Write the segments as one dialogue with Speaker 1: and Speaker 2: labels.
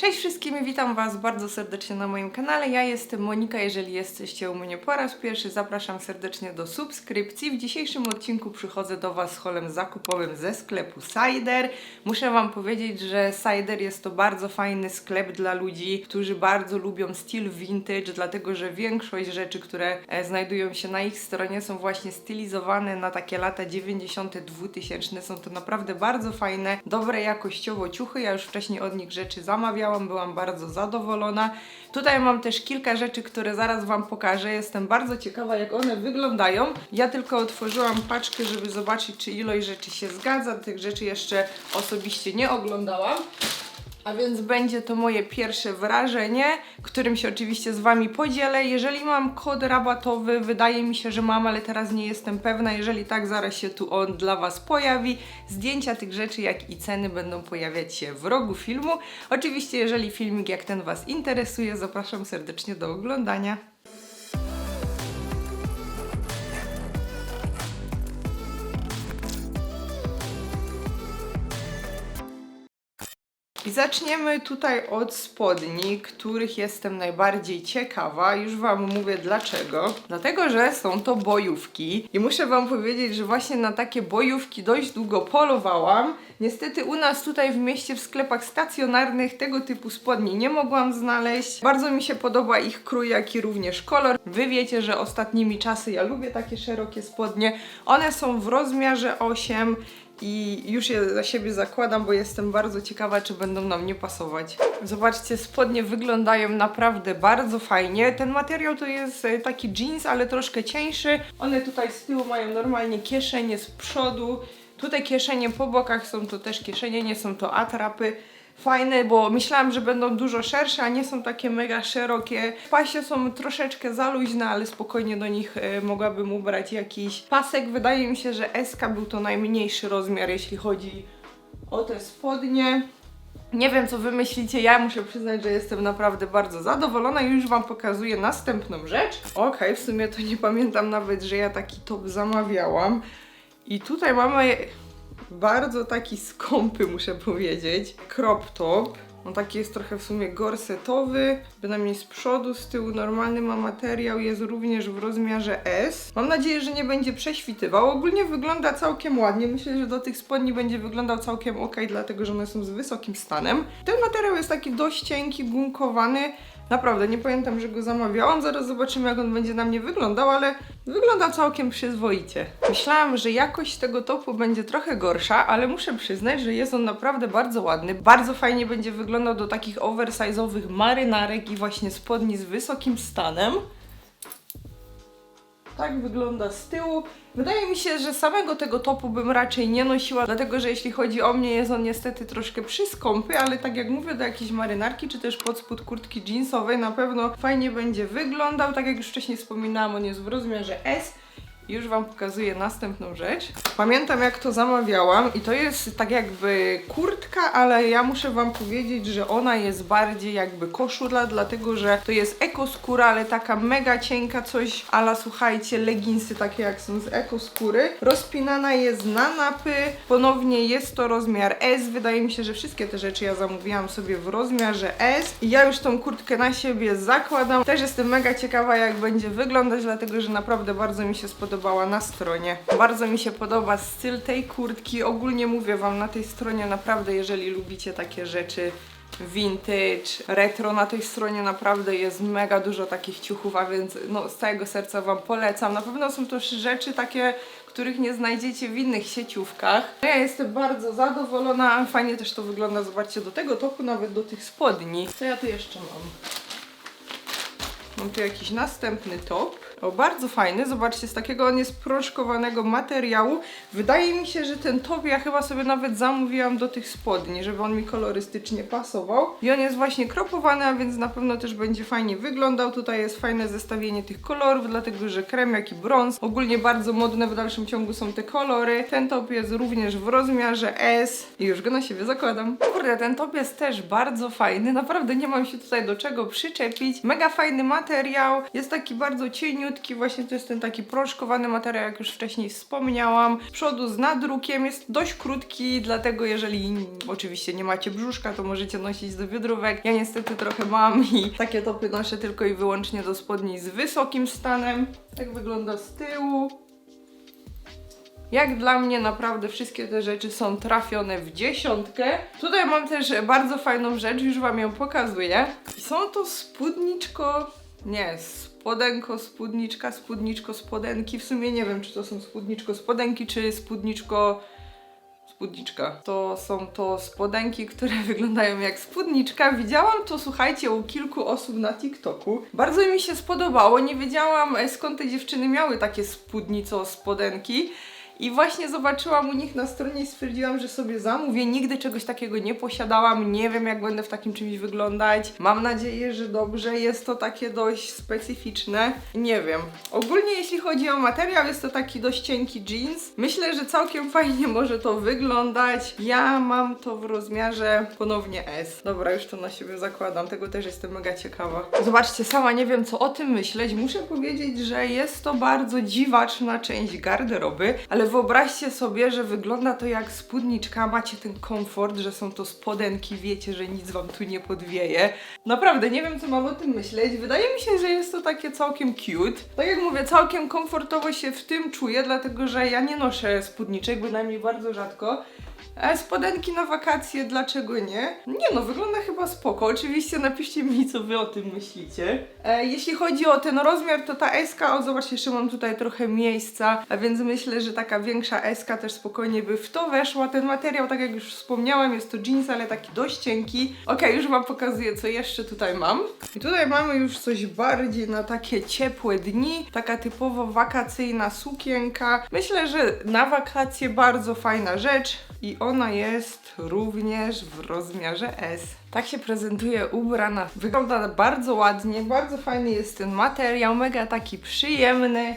Speaker 1: Cześć wszystkim, witam Was bardzo serdecznie na moim kanale. Ja jestem Monika. Jeżeli jesteście u mnie po raz pierwszy, zapraszam serdecznie do subskrypcji. W dzisiejszym odcinku przychodzę do Was z holem zakupowym ze sklepu Cider. Muszę Wam powiedzieć, że Cider jest to bardzo fajny sklep dla ludzi, którzy bardzo lubią styl vintage, dlatego że większość rzeczy, które e, znajdują się na ich stronie są właśnie stylizowane na takie lata 90. 2000. Są to naprawdę bardzo fajne, dobre jakościowo ciuchy. Ja już wcześniej od nich rzeczy zamawiałam, byłam bardzo zadowolona. Tutaj mam też kilka rzeczy, które zaraz Wam pokażę. Jestem bardzo ciekawa, jak one wyglądają. Ja tylko otworzyłam paczkę, żeby zobaczyć, czy ilość rzeczy się zgadza. Tych rzeczy jeszcze osobiście nie oglądałam. A więc będzie to moje pierwsze wrażenie, którym się oczywiście z Wami podzielę. Jeżeli mam kod rabatowy, wydaje mi się, że mam, ale teraz nie jestem pewna. Jeżeli tak, zaraz się tu on dla Was pojawi. Zdjęcia tych rzeczy, jak i ceny będą pojawiać się w rogu filmu. Oczywiście, jeżeli filmik jak ten Was interesuje, zapraszam serdecznie do oglądania. Zaczniemy tutaj od spodni, których jestem najbardziej ciekawa. Już Wam mówię dlaczego. Dlatego, że są to bojówki. I muszę Wam powiedzieć, że właśnie na takie bojówki dość długo polowałam. Niestety u nas tutaj w mieście w sklepach stacjonarnych tego typu spodni nie mogłam znaleźć. Bardzo mi się podoba ich krój, jak i również kolor. Wy wiecie, że ostatnimi czasy ja lubię takie szerokie spodnie. One są w rozmiarze 8 i już je za siebie zakładam, bo jestem bardzo ciekawa, czy będą nam nie pasować. Zobaczcie, spodnie wyglądają naprawdę bardzo fajnie. Ten materiał to jest e, taki jeans, ale troszkę cieńszy. One tutaj z tyłu mają normalnie kieszenie z przodu. Tutaj kieszenie po bokach są to też kieszenie, nie są to atrapy. Fajne, bo myślałam, że będą dużo szersze, a nie są takie mega szerokie. Pasie są troszeczkę za luźne, ale spokojnie do nich e, mogłabym ubrać jakiś pasek. Wydaje mi się, że SK był to najmniejszy rozmiar, jeśli chodzi o te spodnie. Nie wiem, co wy myślicie, ja muszę przyznać, że jestem naprawdę bardzo zadowolona i już wam pokazuję następną rzecz. Okej, w sumie to nie pamiętam nawet, że ja taki top zamawiałam. I tutaj mamy bardzo taki skąpy, muszę powiedzieć. Crop top. On taki jest trochę w sumie gorsetowy, bynajmniej z przodu, z tyłu normalny ma materiał, jest również w rozmiarze S. Mam nadzieję, że nie będzie prześwitywał. Ogólnie wygląda całkiem ładnie. Myślę, że do tych spodni będzie wyglądał całkiem ok, dlatego że one są z wysokim stanem. Ten materiał jest taki dość cienki, gunkowany. Naprawdę, nie pamiętam, że go zamawiałam. Zaraz zobaczymy, jak on będzie na mnie wyglądał, ale wygląda całkiem przyzwoicie. Myślałam, że jakość tego topu będzie trochę gorsza, ale muszę przyznać, że jest on naprawdę bardzo ładny. Bardzo fajnie będzie wyglądał do takich oversize'owych marynarek i właśnie spodni z wysokim stanem. Tak wygląda z tyłu. Wydaje mi się, że samego tego topu bym raczej nie nosiła, dlatego że jeśli chodzi o mnie, jest on niestety troszkę przyskąpy, ale tak jak mówię, do jakiejś marynarki czy też pod spód kurtki jeansowej na pewno fajnie będzie wyglądał. Tak jak już wcześniej wspominałam, on jest w rozmiarze S. Już Wam pokazuję następną rzecz. Pamiętam jak to zamawiałam i to jest tak jakby kurtka, ale ja muszę Wam powiedzieć, że ona jest bardziej jakby koszula, dlatego że to jest ekoskóra, ale taka mega cienka, coś ala słuchajcie, leginsy takie jak są z ekoskóry. Rozpinana jest na napy, ponownie jest to rozmiar S. Wydaje mi się, że wszystkie te rzeczy ja zamówiłam sobie w rozmiarze S. I ja już tą kurtkę na siebie zakładam. Też jestem mega ciekawa jak będzie wyglądać, dlatego że naprawdę bardzo mi się spodobała na stronie. Bardzo mi się podoba styl tej kurtki. Ogólnie mówię Wam na tej stronie naprawdę, jeżeli lubicie takie rzeczy vintage, retro na tej stronie naprawdę jest mega dużo takich ciuchów, a więc no, z całego serca Wam polecam. Na pewno są to rzeczy takie, których nie znajdziecie w innych sieciówkach. Ja jestem bardzo zadowolona, fajnie też to wygląda, zobaczcie, do tego topu, nawet do tych spodni. Co ja tu jeszcze mam? Mam tu jakiś następny top. O, bardzo fajny. Zobaczcie, z takiego on jest proszkowanego materiału. Wydaje mi się, że ten top ja chyba sobie nawet zamówiłam do tych spodni, żeby on mi kolorystycznie pasował. I on jest właśnie kropowany, a więc na pewno też będzie fajnie wyglądał. Tutaj jest fajne zestawienie tych kolorów, dlatego że krem jak i brąz. Ogólnie bardzo modne w dalszym ciągu są te kolory. Ten top jest również w rozmiarze S i już go na siebie zakładam. Kurde, ten top jest też bardzo fajny. Naprawdę nie mam się tutaj do czego przyczepić. Mega fajny materiał. Jest taki bardzo cieniutki cieniutki, właśnie to jest ten taki proszkowany materiał, jak już wcześniej wspomniałam. Z przodu z nadrukiem jest dość krótki, dlatego jeżeli oczywiście nie macie brzuszka, to możecie nosić do biodrówek. Ja niestety trochę mam i takie topy noszę tylko i wyłącznie do spodni z wysokim stanem. Tak wygląda z tyłu. Jak dla mnie naprawdę wszystkie te rzeczy są trafione w dziesiątkę. Tutaj mam też bardzo fajną rzecz, już wam ją pokazuję. Są to spódniczko, nie, spodenko, spódniczka, spódniczko, spodenki. W sumie nie wiem, czy to są spódniczko, spodenki, czy spódniczko spódniczka. To są to spodenki, które wyglądają jak spódniczka. Widziałam to, słuchajcie, u kilku osób na TikToku. Bardzo mi się spodobało. Nie wiedziałam e, skąd te dziewczyny miały takie spódnico spodenki. I właśnie zobaczyłam u nich na stronie i stwierdziłam, że sobie zamówię. Nigdy czegoś takiego nie posiadałam. Nie wiem, jak będę w takim czymś wyglądać. Mam nadzieję, że dobrze. Jest to takie dość specyficzne. Nie wiem. Ogólnie, jeśli chodzi o materiał, jest to taki dość cienki jeans. Myślę, że całkiem fajnie może to wyglądać. Ja mam to w rozmiarze ponownie S. Dobra, już to na siebie zakładam. Tego też jestem mega ciekawa. Zobaczcie, sama nie wiem, co o tym myśleć. Muszę powiedzieć, że jest to bardzo dziwaczna część garderoby, ale wyobraźcie sobie, że wygląda to jak spódniczka, macie ten komfort, że są to spodenki, wiecie, że nic wam tu nie podwieje. Naprawdę, nie wiem co mam o tym myśleć. Wydaje mi się, że jest to takie całkiem cute. Tak jak mówię, całkiem komfortowo się w tym czuję, dlatego że ja nie noszę spódniczek, bynajmniej bardzo rzadko. Spodenki na wakacje, dlaczego nie? Nie no, wygląda chyba spoko. Oczywiście napiszcie mi, co wy o tym myślicie. E, jeśli chodzi o ten rozmiar, to ta SK, o zobaczcie, jeszcze mam tutaj trochę miejsca, a więc myślę, że taka większa SK też spokojnie by w to weszła. Ten materiał, tak jak już wspomniałam, jest to jeans, ale taki dość cienki. Ok, już wam pokazuję, co jeszcze tutaj mam. I tutaj mamy już coś bardziej na takie ciepłe dni, taka typowo wakacyjna sukienka. Myślę, że na wakacje bardzo fajna rzecz i ona jest również w rozmiarze S. Tak się prezentuje ubrana. Wygląda bardzo ładnie, bardzo fajny jest ten materiał, mega taki przyjemny.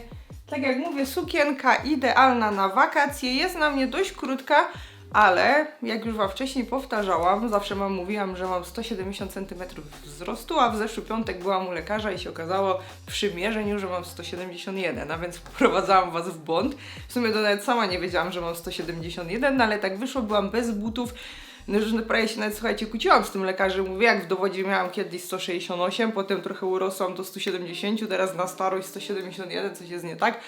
Speaker 1: Tak jak mówię, sukienka idealna na wakacje, jest na mnie dość krótka, ale jak już Wam wcześniej powtarzałam, zawsze Wam mówiłam, że mam 170 cm wzrostu, a w zeszły piątek byłam u lekarza i się okazało przy mierzeniu, że mam 171, a więc wprowadzałam Was w błąd. W sumie to nawet sama nie wiedziałam, że mam 171, no ale tak wyszło, byłam bez butów. No już prawie się nawet, słuchajcie, kłóciłam z tym lekarzem. Mówię, jak w dowodzie miałam kiedyś 168, potem trochę urosłam do 170, teraz na starość 171, coś jest nie tak.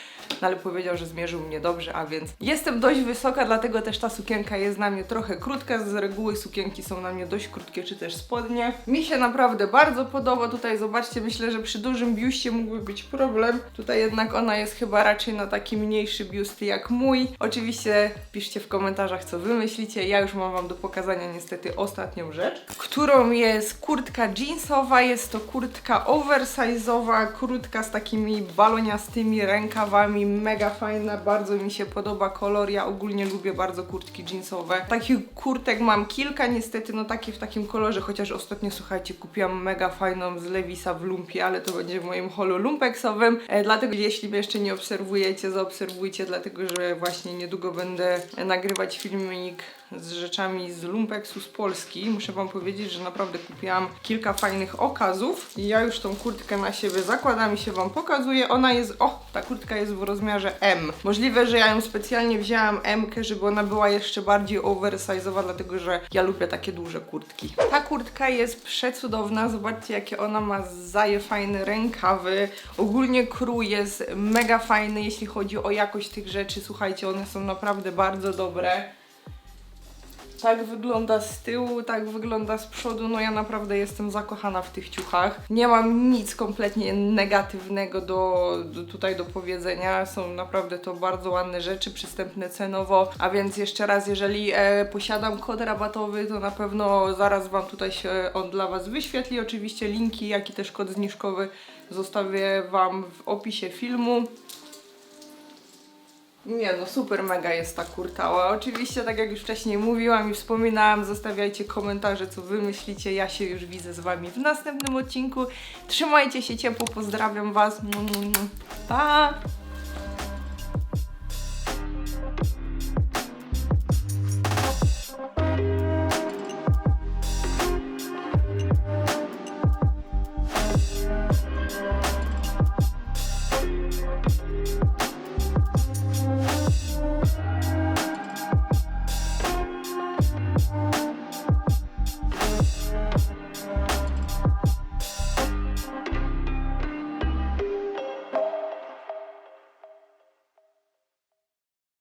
Speaker 1: No ale powiedział, że zmierzył mnie dobrze, a więc jestem dość wysoka, dlatego też ta sukienka jest na mnie trochę krótka. Z reguły sukienki są na mnie dość krótkie, czy też spodnie. Mi się naprawdę bardzo podoba. Tutaj zobaczcie, myślę, że przy dużym biuście mógłby być problem. Tutaj jednak ona jest chyba raczej na taki mniejszy biust jak mój. Oczywiście piszcie w komentarzach, co wy myślicie. Ja już mam wam do pokazania niestety ostatnią rzecz, którą jest kurtka jeansowa. Jest to kurtka oversize'owa, krótka z takimi baloniastymi rękawami, mega fajna, bardzo mi się podoba kolor. Ja ogólnie lubię bardzo kurtki jeansowe. Takich kurtek mam kilka, niestety, no takie w takim kolorze, chociaż ostatnio, słuchajcie, kupiłam mega fajną z Levisa w lumpie, ale to będzie w moim holu lumpeksowym. E, dlatego, jeśli mnie jeszcze nie obserwujecie, zaobserwujcie, dlatego że właśnie niedługo będę nagrywać filmik z rzeczami z lumpeksu z Polski. Muszę Wam powiedzieć, że naprawdę kupiłam kilka fajnych okazów. Ja już tą kurtkę na siebie zakładam i się Wam pokazuję. Ona jest, o, ta kurtka jest w rozmiarze M. Możliwe, że ja ją specjalnie wzięłam M, żeby ona była jeszcze bardziej oversize'owa, dlatego że ja lubię takie duże kurtki. Ta kurtka jest przecudowna. Zobaczcie, jakie ona ma zaje fajne rękawy. Ogólnie krój jest mega fajny, jeśli chodzi o jakość tych rzeczy. Słuchajcie, one są naprawdę bardzo dobre. Tak wygląda z tyłu, tak wygląda z przodu. No ja naprawdę jestem zakochana w tych ciuchach. Nie mam nic kompletnie negatywnego do, do tutaj do powiedzenia. Są naprawdę to bardzo ładne rzeczy, przystępne cenowo. A więc jeszcze raz, jeżeli e, posiadam kod rabatowy, to na pewno zaraz Wam tutaj się on dla Was wyświetli. Oczywiście linki, jak i też kod zniżkowy zostawię Wam w opisie filmu. Nie no, super mega jest ta kurtała. Oczywiście, tak jak już wcześniej mówiłam i wspominałam, zostawiajcie komentarze, co wy myślicie. Ja się już widzę z wami w następnym odcinku. Trzymajcie się ciepło, pozdrawiam was. Pa!